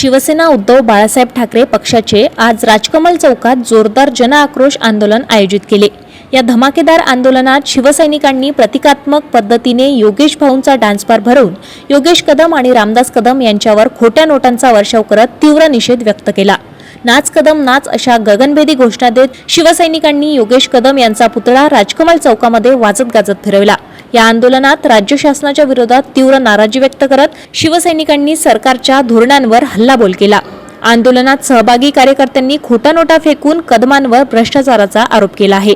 शिवसेना उद्धव बाळासाहेब ठाकरे पक्षाचे आज राजकमल चौकात जोरदार जनआक्रोश आंदोलन आयोजित केले. या धमाकेदार आंदोलनात शिवसैनिकांनी प्रतिकात्मक पद्धतीने योगेश भाऊंचा डान्सपार भरवून योगेश कदम आणि रामदास कदम यांच्यावर खोट्या नोटांचा वर्षाव करत तीव्र निषेध व्यक्त केला. नाच कदम नाच अशा गगनभेदी घोषणा देत शिवसैनिकांनी योगेश कदम यांचा पुतळा राजकमल चौकामध्ये वाजत गाजत फिरवला. या आंदोलनात राज्य शासनाच्या विरोधात तीव्र नाराजी व्यक्त करत शिवसैनिकांनी सरकारच्या धोरणांवर हल्लाबोल केला. आंदोलनात सहभागी कार्यकर्त्यांनी खोटा नोटा फेकून कदमांवर भ्रष्टाचाराचा आरोप केला आहे.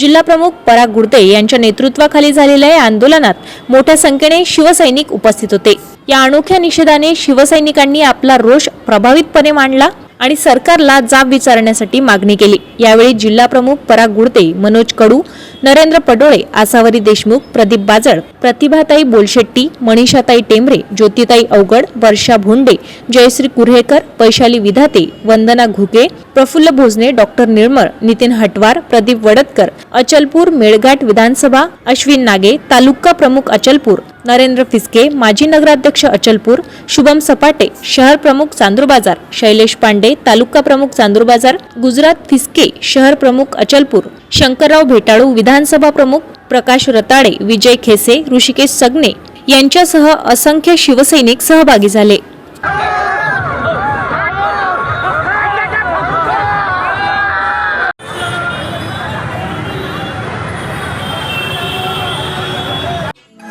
जिल्हाप्रमुख पराग गुडते यांच्या नेतृत्वाखाली झालेल्या या आंदोलनात मोठ्या संख्येने शिवसैनिक उपस्थित होते. या अनोख्या निषेधाने शिवसैनिकांनी आपला रोष प्रभावितपणे मांडला आणि सरकारला जाब विचारण्यासाठी मागणी केली. यावेळी जिल्हा प्रमुख पराग गुडते मनोज कडू नरेंद्र पडोळे आसावरी देशमुख प्रदीप बाजळ प्रतिभाताई बोलशेट्टी मनीषाताई टेंबरे ज्योतिताई अवगड वर्षा भोंडे जयश्री कुर्हेकर वैशाली विधाते वंदना घुगे प्रफुल्ल भोजने डॉक्टर निर्मळ नितीन हटवार प्रदीप वडतकर अचलपूर मेळघाट विधानसभा अश्विन नागे तालुका प्रमुख अचलपूर नरेंद्र फिसके माजी नगराध्यक्ष अचलपूर शुभम सपाटे शहर प्रमुख चांदूरबाजार शैलेश पांडे तालुका प्रमुख चांदूरबाजार गुजरात फिसके शहर प्रमुख अचलपूर शंकरराव भेटाळू विधानसभा प्रमुख प्रकाश रताळे विजय खेसे ऋषिकेश सगने यांच्यासह असंख्य शिवसैनिक सहभागी झाले.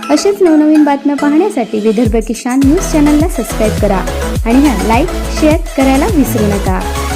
अशीच नवनवीन बातम्या पाहण्यासाठी विदर्भ किसान न्यूज चॅनलला सबस्क्राईब करा आणि ह्या लाईक शेअर करायला विसरू नका.